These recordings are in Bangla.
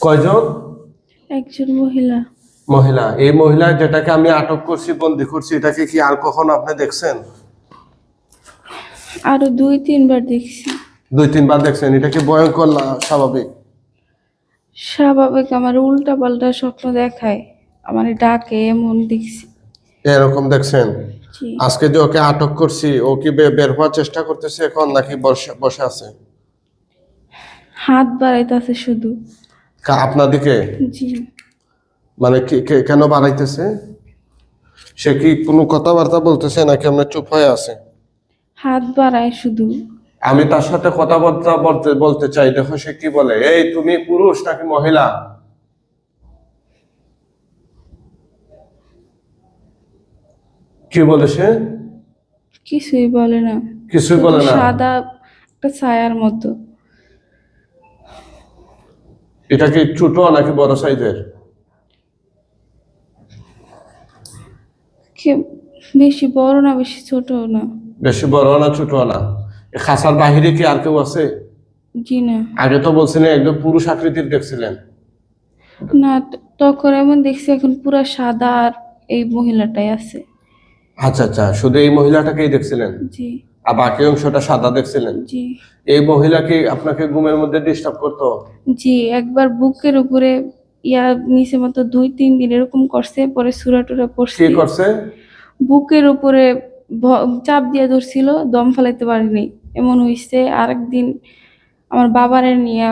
কয়জন? একজন মহিলা। মহিলা। এই মহিলা যেটাকে আমি আটক করছি বন্দি করছি এটাকে কি আর কখনো আপনি দেখছেন? আরও দুই তিনবার দেখছি। দুই তিনবার দেখছেন। এটা কি ভয়ঙ্কর না স্বাভাবিক? স্বাভাবিক আমার উল্টা পাল্টা স্বপ্ন দেখায়। আমার ডাকে এমন দেখছি। এরকম দেখছেন? আজকে যে ওকে আটক করছি ও কি বের হওয়ার চেষ্টা করতেছে এখন নাকি বসে বসে আছে? হাত বাড়াইতেছে শুধু। কা- আপনার দিকে মানে কে- কেন বাড়াইতেছে সে কি কোনো কথাবার্তা বলতেছে নাকি আমরা চুপ হয়ে আছে? হাত বাড়ায় শুধু। আমি তার সাথে কথাবার্তা বলতে বলতে চাই। দেখো সে কি বলে এই তুমি পুরুষ নাকি মহিলা? কি বলে সে? কিছুই বলে না। কিছুই বলে না। সাদা একটা ছায়ার মতো। এটা কি ছোট নাকি বড় সাইজের? বেশি বড় না বেশি ছোট না। বেশি বড় না ছোট না? খাসার বাহিরে কি আর কেউ আছে? জি না। আগে তো বলছিলেন একদম পুরুষ আকৃতির দেখছিলেন। না তখন এমন দেখছি এখন পুরা সাদা আর এই মহিলাটাই আছে। আচ্ছা আচ্ছা শুধু এই মহিলাটাকেই দেখছিলেন? জি। আর বাকি অংশটা সাদা দেখছিলেন? জি। এই মহিলা কি আপনাকে ঘুমের মধ্যে ডিস্টার্ব করতো? জি একবার বুকের উপরে ইয়া নিচে মতো দুই তিন দিন এরকম করছে পরে সুরা টুরা পড়ছে। কি করছে? বুকের উপরে চাপ দিয়ে ধরছিল দম ফেলাইতে পারিনি। এমন হইছে আরেকদিন আমার বাবারে নিয়ে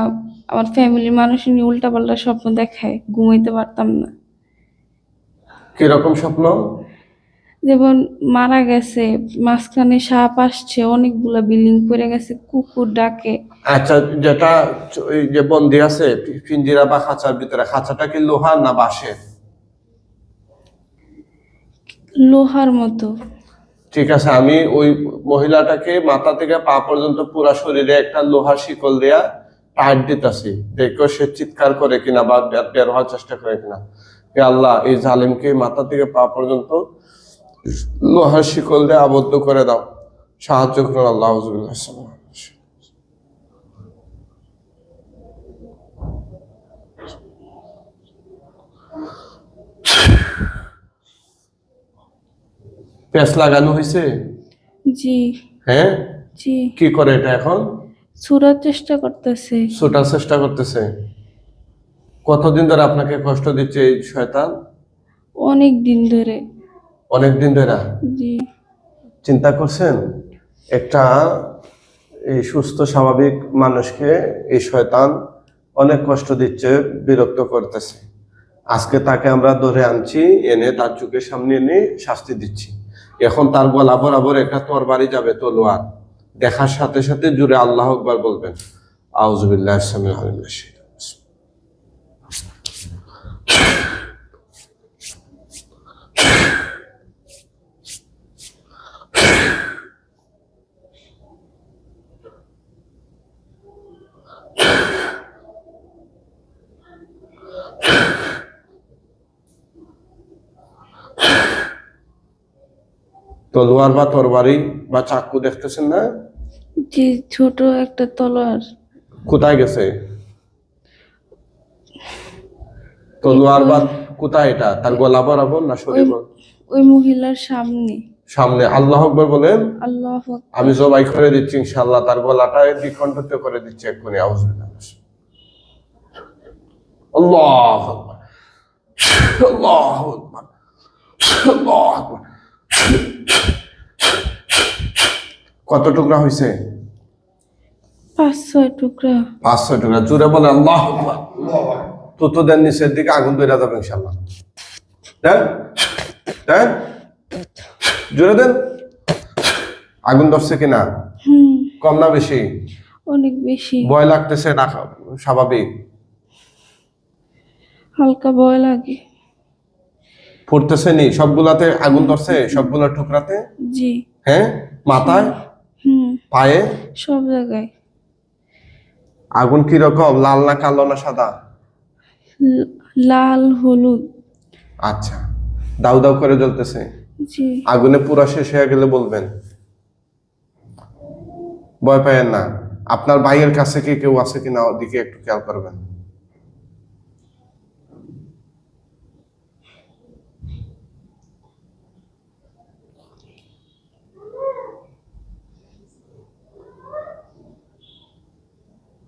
আমার ফ্যামিলির মানুষ নিয়ে উল্টা পাল্টা স্বপ্ন দেখায় ঘুমাইতে পারতাম না। কীরকম স্বপ্ন? যেমন মারা গেছে মাঝখানে সাপ আসছে অনেকগুলা বিল্ডিং পড়ে গেছে কুকুর ডাকে। আচ্ছা যেটা ওই যে বন্দি আছে পিঞ্জিরা বা খাঁচার ভিতরে খাঁচাটা কি লোহার না বাঁশের? লোহার মতো। ঠিক আছে আমি ওই মহিলাটাকে মাথা থেকে পা পর্যন্ত পুরা শরীরে একটা লোহার শিকল দেয়া টাইট দিতেছি। দেখো সে চিৎকার করে কিনা বা বের- হওয়ার চেষ্টা করে কিনা। আল্লাহ এই জালিমকে মাথা থেকে পা পর্যন্ত লোহার শিকল দিয়ে আবদ্ধ করে দাও। সাহায্য করুন আল্লাহ পেঁচ লাগানো হয়েছে? জি। হ্যাঁ? জি। কি করে এটা এখন? ছুড়ার চেষ্টা করতেছে। ছোটার চেষ্টা করতেছে। কতদিন ধরে আপনাকে কষ্ট দিচ্ছে এই শয়তান? অনেক দিন ধরে। অনেক দিন ধরে জি। চিন্তা করছেন? একটা এই সুস্থ স্বাভাবিক মানুষকে এই শয়তান অনেক কষ্ট দিচ্ছে বিরক্ত করতেছে। আজকে তাকে আমরা ধরে আনছি এনে তার চোখের সামনে এনে শাস্তি দিচ্ছি। এখন তার গলা বরাবর একটা তরবারি যাবে তলোয়ার। দেখার সাথে সাথে জুড়ে আল্লাহ আকবার বলবেন আউজুবিল্লাহ সামিল তলোয়ার বা তরবারি বা চাকু দেখতেছেন না? জি ছোট একটা তলোয়ার। কোথায় গেছে? তলোয়ার বা কোথায় এটা? তার গলা বরাবর না শরীর? ওই মহিলার সামনে। সামনে। আল্লাহ আকবর বলেন? আল্লাহ। আমি জবাই করে দিচ্ছি ইনশাআল্লাহ তার গলাটা দ্বিখণ্ডিত করে দিচ্ছি এক্ষুনি আউজুবিল্লাহ আল্লাহ আকবার। আল্লাহ আকবার। আল্লাহ আকবার। কত টুকরা হয়েছে পাঁচ ছয় টুকরা। টুকরা। জুড়ে বলে আল্লাহ আকবার। নিচের দিকে আগুন বেরা যাবে ইনশাল্লাহ দেন দেন। জুড়ে দেন। আগুন ধরছে কিনা? হুম। কম না বেশি? অনেক বেশি। ভয় লাগতেছে না স্বাভাবিক? হালকা ভয় লাগে। ফুটতেছে নি সবগুলাতে আগুন ধরছে সবগুলা টুকরাতে জি। হ্যাঁ? মাথায়? হুম। পায়ে? সব জায়গায়। আগুন কীরকম লাল না কালো না সাদা? লাল হলুদ। আচ্ছা। দাউ দাউ করে জ্বলতেছে। জি। আগুনে পুরা শেষ হয়ে গেলে বলবেন। ভয় পায়েন না। আপনার ভাইয়ের কাছে কি কেউ আছে কিনা ওদিকে একটু খেয়াল করবেন।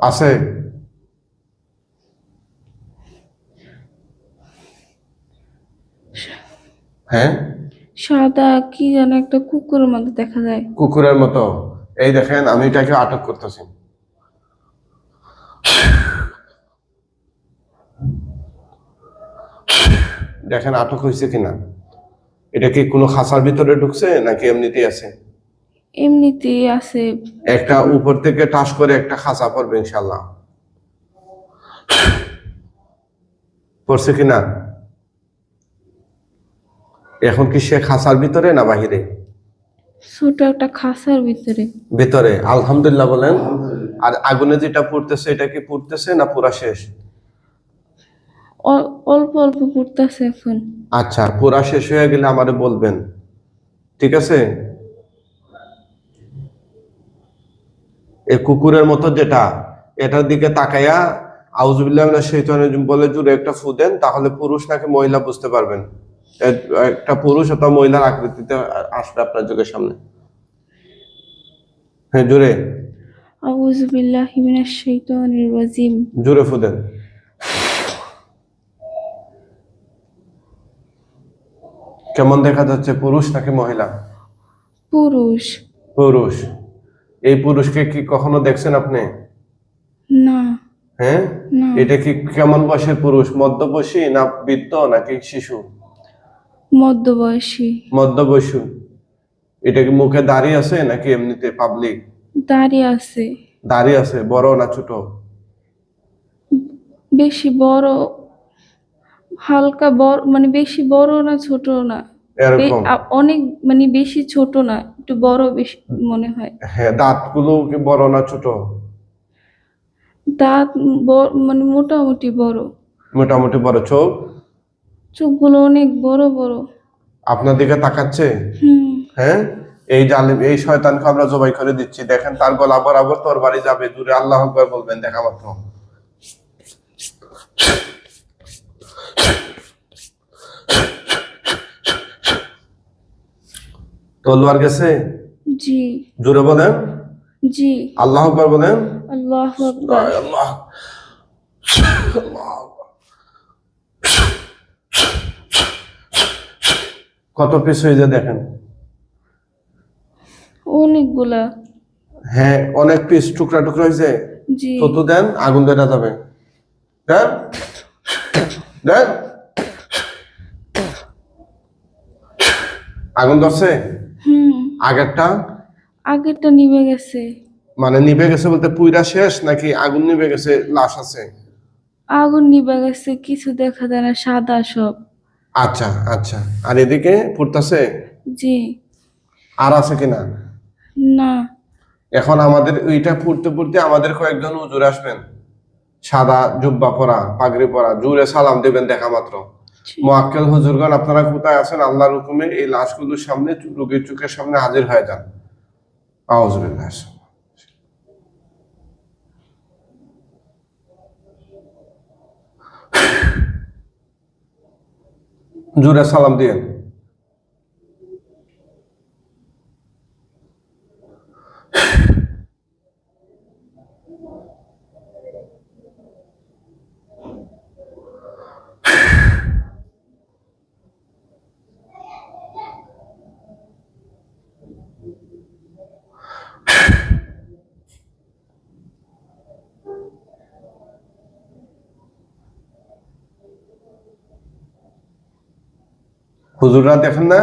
আছে? হ্যাঁ? সাদা কি যেন একটা কুকুরের মতো দেখা যায়। কুকুরের মতো। এই দেখেন আমি এটাকে আটক করতেছি। দেখেন আটক হয়েছে কিনা? এটা কি কোনো খাসার ভিতরে ঢুকছে নাকি এমনিতেই আছে? এমনিতেই আছে। একটা উপর থেকে টাস করে একটা খাসা পড়বে ইনশাল্লাহ পড়ছে কিনা এখন কি সে খাসার ভিতরে না বাহিরে? ছোট একটা খাসার ভিতরে। ভিতরে আলহামদুলিল্লাহ বলেন। আর আগুনে যেটা পুড়তেছে এটা কি পুড়তেছে না পুরা শেষ? অল্প অল্প পড়তেছে এখন। আচ্ছা পুরা শেষ হয়ে গেলে আমারে বলবেন। ঠিক আছে? এই কুকুরের মতো যেটা এটার দিকে তাকাইয়া আউজুবিল্লাহ শৈতানের বলে জুড়ে একটা ফু দেন তাহলে পুরুষ নাকি মহিলা বুঝতে পারবেন। একটা পুরুষ অথবা মহিলার আকৃতিতে আসবে আপনার চোখের সামনে। হ্যাঁ জুড়ে। আউযু বিল্লাহি মিনাশ শাইতানির রাজিম। জুড়ে ফু কেমন দেখা যাচ্ছে পুরুষ নাকি মহিলা? পুরুষ। পুরুষ। এই পুরুষকে কি কখনো দেখছেন আপনি? না। হ্যাঁ? এটা কি কেমন বয়সের পুরুষ? মধ্যবয়সী না বৃদ্ধ নাকি শিশু? মধ্যবয়সী। মধ্যবয়সী। এটা কি মুখে দাড়ি আছে নাকি এমনিতে পাবলিক দাঁড়িয়ে আছে। দাড়ি আছে বড় না ছোট? বেশি বড় হালকা বড় মানে বেশি বড় না ছোট না। এরকম। অনেক মানে বেশি ছোট না একটু বড় বেশি মনে হয়। হ্যাঁ দাঁতগুলো কি বড় না ছোট? দাঁত মানে মোটামুটি বড়। মোটামুটি বড়। চোখ? চোখগুলো অনেক বড় বড়। আপনার দিকে তাকাচ্ছে? হ্যাঁ? এই জালিম এই শয়তানকে আমরা জবাই করে দিচ্ছি। দেখেন তার গলা বরাবর তোর বাড়ি যাবে। দূরে আল্লাহ আকবার বলবেন দেখা মাত্র। তলোয়ার গেছে? জি। জোরে বলেন। জি। আল্লাহ আকবার বলেন। আল্লাহ আকবার। আল্লাহ কত পিস হয়ে যায় দেখেন? অনেকগুলা। হ্যাঁ অনেক পিস টুকরা টুকরা হয়েছে জি। তত দেন আগুন দেওয়া যাবে। দেন। দেন। আগুন ধরছে? আগেরটা? আগেরটা নিভে গেছে। মানে নিভে গেছে বলতে পুইরা শেষ নাকি আগুন নিভে গেছে লাশ আছে? আগুন নিভে গেছে কিছু দেখা যায় না সাদা সব। আচ্ছা আচ্ছা। আর এদিকে পুড়তাছে জি। আর আছে কিনা না? এখন আমাদের ওইটা পড়তে পড়তে আমাদের কয়েকজন হুজুর আসবেন। সাদা জুব্বা পরা পাগড়ি পরা জুড়ে সালাম দেবেন দেখা মাত্র। মোয়াক্কেল হুজুরগণ, আপনারা কোথায় আছেন? আল্লাহর হুকুমে এই লাশগুলোর সামনে রোগীর চোখের সামনে হাজির হয়ে যান। আউজুবিল্লাহ জুড়ে সালাম দিয়েন। হুজুররা দেখেন না?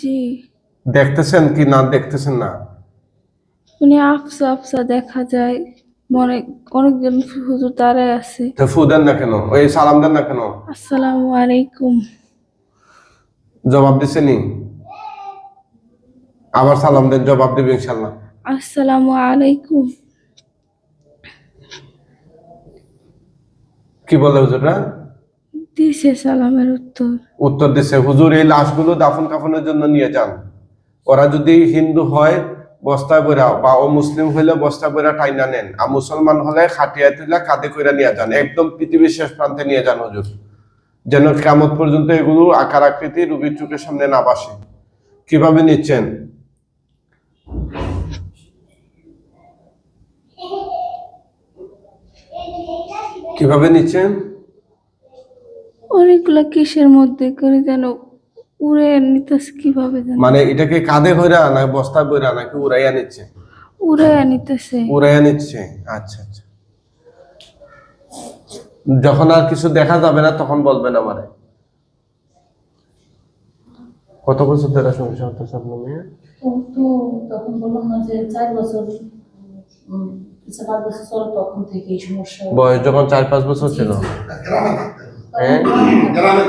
জি। দেখতেছেন কি না দেখতেছেন না? মানে আফসা আফসা দেখা যায়। মনে অনেকজন হুজুর দাঁড়ায় আছে। তো ফু দেন না কেন? ওই সালাম দেন না কেন? আসসালামু আলাইকুম। জবাব দিছেনি আবার সালাম দেন জবাব দিবে ইনশাল্লাহ আসসালামু আলাইকুম। কি বলে হুজুররা? দিছে সালামের উত্তর। উত্তর দিছে, হুজুর, এই লাশগুলো দাফন কাফনের জন্য নিয়ে যান। ওরা যদি হিন্দু হয় বস্তা বইরা বা ও মুসলিম হইলে বস্তা বইরা টাইনা নেন। আর মুসলমান হলে খাটিয়া তুলা কাঁধে কইরা নিয়ে যান। একদম পৃথিবীর শেষ প্রান্তে নিয়ে যান হুজুর। যেন কেমত পর্যন্ত এগুলো আকার আকৃতি রুগীর চোখের সামনে না বাসে কীভাবে নিচ্ছেন? কীভাবে নিচ্ছেন? অনেকগুলা কিসের মধ্যে করে যেন উড়ে নিতেছে কীভাবে যেন মানে এটাকে কাঁধে ভরা না বস্তা ভরা নাকি উড়াইয়া নিচ্ছে? উড়ে নিতেছে। উড়াইয়া নিচ্ছে? আচ্ছা আচ্ছা। যখন আর কিছু দেখা যাবে না তখন বলবেন আমারে। কত বছর ধরে সমস্যা হতেছে আপনার মেয়ে? ও তো তখন বললাম না যে চার বছর বয়স যখন চার পাঁচ বছর ছিল। হ্যাঁ? গ্রামে।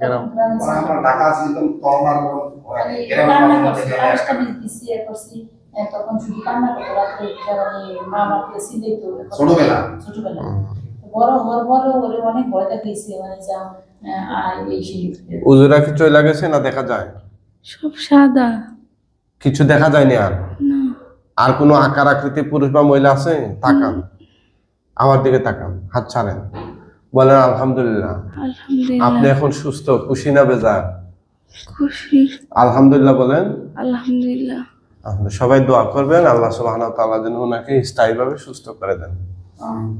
মানে ছিলাম। আমরা ঢাকা ছিলাম তরনার মানে গ্রামের কান্না মাঝে করছি, মধ্যে লাশটা দিচ্ছি, এ করছি, এ তখন শুধু কান্না করতো রাত্রে, মা আমাকে সিলাইতো, এ ছোটবেলা? ছোটবেলা। বড় হওয়ার পরেও ওরে অনেক ভয় দেখাইছে, মানে যে, আহ, আয়, এই সেই। উজুরা কি চলে গেছে না দেখা যায়? সব সাদা। কিছু দেখা যায়নি আর? আর কোনো আকার আকৃতি পুরুষ বা মহিলা আছে? তাকান। আমার দিকে তাকান হাত ছাড়েন। বলেন আলহামদুলিল্লাহ। আপনি এখন সুস্থ খুশি না বেজার? খুশি। আলহামদুলিল্লাহ বলেন। আলহামদুলিল্লাহ। আপনি সবাই দোয়া করবেন আল্লাহ সুবহানাহু ওয়া তাআলা যেন ওনাকে স্থায়ীভাবে সুস্থ করে দেন। আহ,